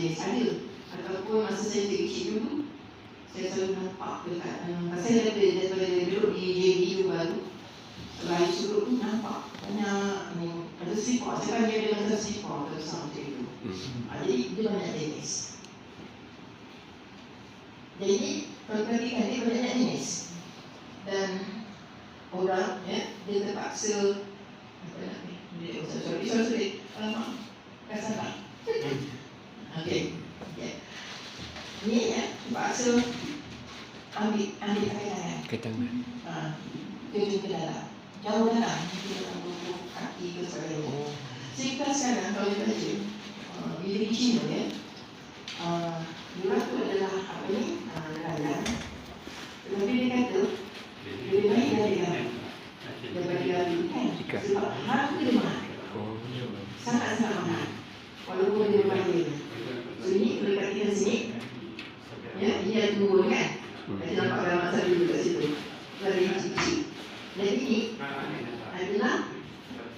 yes, ada. Ataupun masa saya kecil dulu, saya selalu nampak dekat. Um, pasal saya ada dah, dah, dah duduk di JB tu baru, selain surut tu nampak banyak ni. Ada sipar, saya panggil dia macam sipar atau something tu. Hmm. Ah, jadi, dia banyak jenis. Jadi, kalau perhatikan dia banyak jenis. Dan orang, ya, dia terpaksa, apa nak ni, dia terpaksa, sorry, sorry. Ni ya terpaksa ambil ambil pakai tangan Ke tangan. ha terjun ke dalam. Jauh dalam? Mungkin dalam lubuk kaki ke sebagainya. Oh. Sehingga sekarang kalau kita baca uh, bila di Cina ya uh, Diorang tu adalah apa ni? Uh, nelayan Tetapi dia kata Lebih baik dari garam Daripada garam kan. Sebab harga dia mahal. Oh. Sangat-sangat mahal. Walaupun dia berbahaya So ini kalau perhatikan sini Ini ada tunggu kan Hmm. Kita nampak gambar satu dulu kat situ Dari kecil Dan ini adalah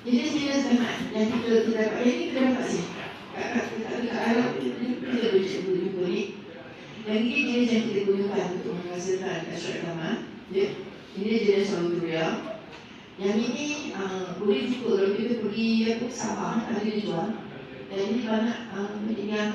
jenis-jenis teman yang kita kita dapat yang ini kita dapat sini. Kat Arab kita boleh jumpa ni. Dan ini jenis yang kita gunakan untuk menghasilkan asyik lama. Ya. Ini jenis Saudria. Yang ini uh, boleh juga kalau kita pergi apa Sabah ada dia jual. Dan ini banyak uh, ini yang